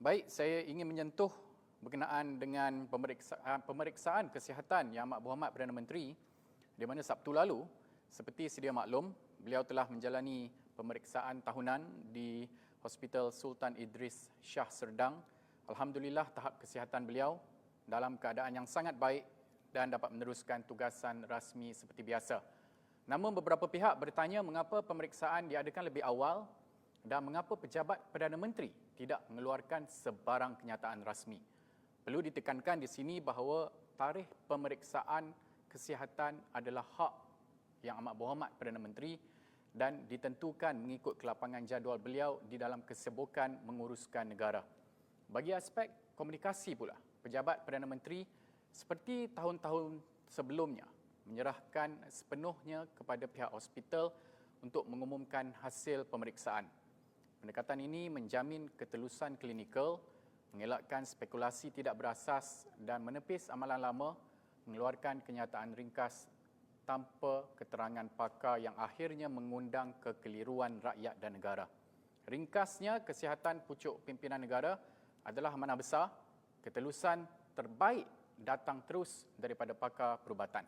Baik, saya ingin menyentuh berkenaan dengan pemeriksaan, pemeriksaan kesihatan Yang Amat Berhormat Perdana Menteri di mana Sabtu lalu, seperti sedia maklum, beliau telah menjalani pemeriksaan tahunan di Hospital Sultan Idris Shah Serdang. Alhamdulillah tahap kesihatan beliau dalam keadaan yang sangat baik dan dapat meneruskan tugasan rasmi seperti biasa. Namun beberapa pihak bertanya mengapa pemeriksaan diadakan lebih awal dan mengapa pejabat Perdana Menteri tidak mengeluarkan sebarang kenyataan rasmi. Perlu ditekankan di sini bahawa tarikh pemeriksaan kesihatan adalah hak yang amat berhormat Perdana Menteri dan ditentukan mengikut kelapangan jadual beliau di dalam kesibukan menguruskan negara. Bagi aspek komunikasi pula, pejabat Perdana Menteri seperti tahun-tahun sebelumnya menyerahkan sepenuhnya kepada pihak hospital untuk mengumumkan hasil pemeriksaan. Pendekatan ini menjamin ketelusan klinikal, mengelakkan spekulasi tidak berasas dan menepis amalan lama mengeluarkan kenyataan ringkas tanpa keterangan pakar yang akhirnya mengundang kekeliruan rakyat dan negara. Ringkasnya, kesihatan pucuk pimpinan negara adalah amanah besar, ketelusan terbaik datang terus daripada pakar perubatan.